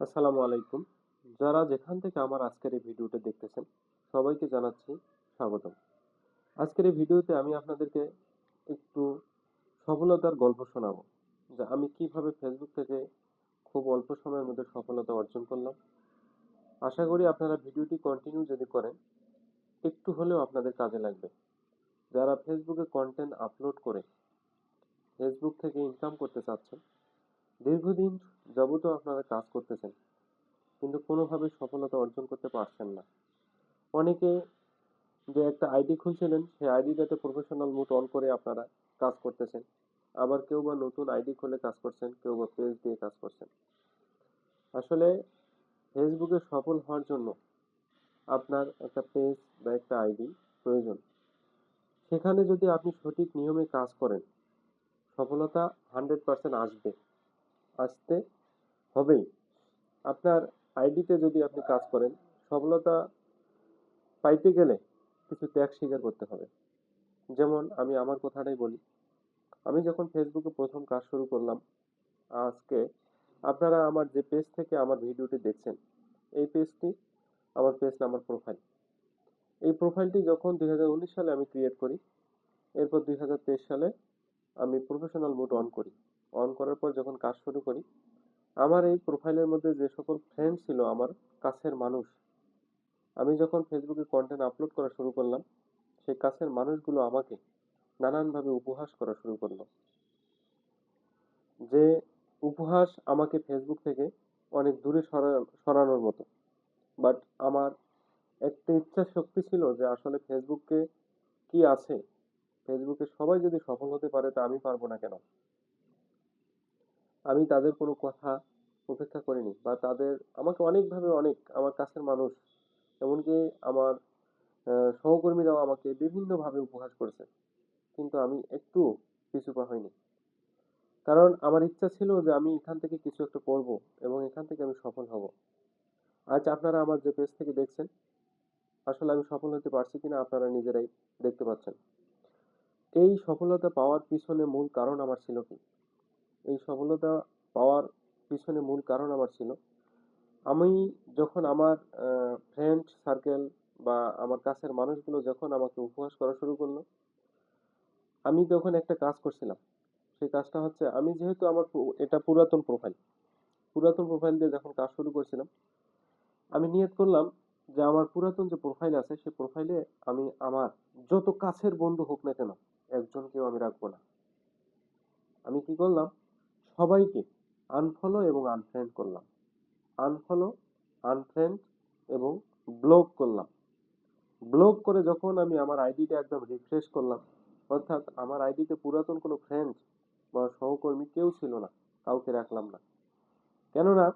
আসসালামু আলাইকুম। যারা যেখান থেকে আমার আজকের এই ভিডিওটা দেখতেছেন, সবাইকে জানাচ্ছি স্বাগতম। আজকের এই ভিডিওতে আমি আপনাদেরকে একটু সফলতার গল্প শোনাবো। যে আমি কীভাবে ফেসবুক থেকে খুব অল্প সময়ের মধ্যে সফলতা অর্জন করলাম। আশা করি আপনারা ভিডিওটি কন্টিনিউ যদি করেন, একটু হলেও আপনাদের কাজে লাগবে। যারা ফেসবুকে কন্টেন্ট আপলোড করে ফেসবুক থেকে ইনকাম করতে চাচ্ছেন দীর্ঘদিন যাবত আপনারা কাজ করতেছেন, কিন্তু কোনোভাবে সফলতা অর্জন করতে পারছেন না। অনেকে যে একটা আইডি খুলছিলেন, সেই আইডিটাতে প্রফেশনাল মুড অন করে আপনারা কাজ করতেছেন। আবার কেউ বা নতুন আইডি খুলে কাজ করছেন, কেউ বা পেজ দিয়ে কাজ করছেন। আসলে ফেসবুকে সফল হওয়ার জন্য আপনার একটা পেজ বা একটা আইডি প্রয়োজন। সেখানে যদি আপনি সঠিক নিয়মে কাজ করেন, সফলতা হান্ড্রেড পার্সেন্ট আসবে। আসতে হবেই। আপনার আইডিতে যদি আপনি কাজ করেন, সফলতা পাইতে গেলে কিছু ত্যাগ স্বীকার করতে হবে। যেমন আমি আমার কথাটাই বলি, আমি যখন ফেসবুকে প্রথম কাজ শুরু করলাম, আজকে আপনারা আমার যে পেজ থেকে আমার ভিডিওটি দেখছেন, এই পেজটি আমার পেজ নাম্বার প্রোফাইল এই প্রোফাইলটি যখন দুই হাজার উনিশ সালে আমি ক্রিয়েট করি, এরপর দুই হাজার তেইশ সালে আমি প্রফেশনাল মোড অন করি। অন করার পর যখন কাজ শুরু করি, আমার এই প্রোফাইলের মধ্যে যে সকল ফ্রেন্ড ছিল আমার কাছের মানুষ, আমি যখন ফেসবুকে কন্টেন্ট আপলোড করা শুরু করলাম, সেই কাছের মানুষগুলো আমাকে নানানভাবে উপহাস করা শুরু করল। যে উপহাস আমাকে ফেসবুক থেকে অনেক দূরে সরা- সরানোর মতো। বাট আমার একটা ইচ্ছা শক্তি ছিল যে আসলে ফেসবুকে কি আছে? ফেসবুকে সবাই যদি সফল হতে পারে, তা আমি পারব না কেন? আমি তাদের কোনো কথা উপেক্ষা করিনি বা তাদের, আমাকে অনেকভাবে অনেক, আমার কাছের মানুষ, এমনকি আমার সহকর্মীরাও আমাকে বিভিন্নভাবে উপহাস করেছে। কিন্তু আমি একটু পিছু পা হইনি। কারণ আমার ইচ্ছা ছিল যে আমি এখান থেকে কিছু একটা করব এবং এখান থেকে আমি সফল হব। আজ আপনারা আমার যে পেজ থেকে দেখছেন, আসলে আমি সফল হতে পারছি কিনা আপনারা নিজেরাই দেখতে পাচ্ছেন। এই সফলতা পাওয়ার পিছনে মূল কারণ আমার ছিল কি? এই সফলতা পাওয়ার পিছনে মূল কারণ আমার ছিল। আমি যখন আমার ফ্রেন্ড সার্কেল বা আমার কাছের মানুষগুলো যখন আমাকে উপহাস করা শুরু করল, আমি যখন একটা কাজ করছিলাম। সেই কাজটা হচ্ছে আমি যেহেতু আমার এটা পুরাতন প্রোফাইল পুরাতন প্রোফাইল দিয়ে যখন কাজ শুরু করছিলাম, আমি নিয়ত করলাম যে আমার পুরাতন যে প্রোফাইল আছে, সেই প্রোফাইলে আমি আমার যত কাছের বন্ধু হোক না কেন, একজনকেও আমি রাখব না। আমি কি করলাম সবাইকে আনফলো এবং আনফ্রেন্ড করলাম। আনফলো আনফ্রেন্ড এবং ব্লক করলাম। ব্লক করে যখন আমি আমার আইডিটা একদম রিফ্রেশ করলাম, অর্থাৎ আমার আইডিতে পুরাতন কোনো ফ্রেন্ড বা সহকর্মী কেউ ছিল না, কাউকে রাখলাম না। কেননা